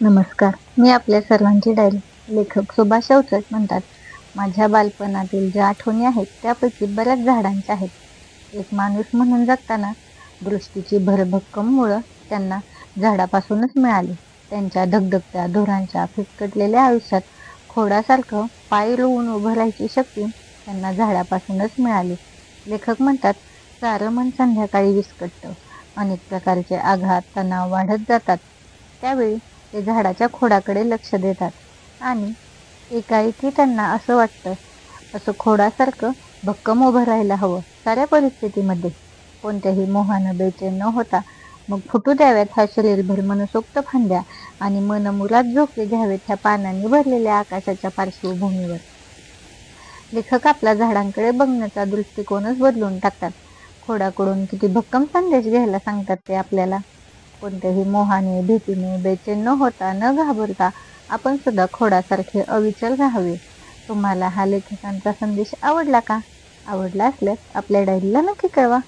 नमस्कार. मी आपल्या सर्वांची डायरी लेखक सुभाष अवचट म्हणतात. माझ्या बालपणातील ज्या आठवणी आहेत त्यापैकी बऱ्याच झाडांच्या आहेत. एक माणूस म्हणून जगताना दृष्टीची भरभक्कम मुळं त्यांना झाडापासूनच मिळाली. त्यांच्या धगधगत्या धुरांच्या फिटकटलेल्या आयुष्यात खोडासारखं पाय रोवून उभं राहायची शक्ती त्यांना झाडापासूनच मिळाली. लेखक म्हणतात सारं मन संध्याकाळी विस्कटतं. अनेक प्रकारचे आघात तणाव वाढत जातात. त्यावेळी ते झाडाच्या खोडाकडे लक्ष देतात. आणि एकाएकी त्यांना असं वाटतं असं खोडासारखं भक्कम उभं राहायला हवं साऱ्या परिस्थितीमध्ये. कोणत्याही मोहानं बेचैन न होता मग फुटू द्याव्यात ह्या शरीरभर मनसोक्त फांद्या आणि मनमुरात झोपले घ्यावेत ह्या पानांनी भरलेल्या आकाशाच्या पार्श्वभूमीवर. लेखक आपल्या झाडांकडे बघण्याचा दृष्टिकोनच बदलून टाकतात. खोडाकडून किती भक्कम संदेश घ्यायला सांगतात ते आपल्याला? कोणत्याही मोहाने भीतीने बेचैन न होता न घाबरता आपण सुद्धा खोडासारखे अविचल राहावे. तुम्हाला हा लेखकांचा संदेश आवडला का? आवडला असल्यास आपल्या डायरीला नक्की कळवा.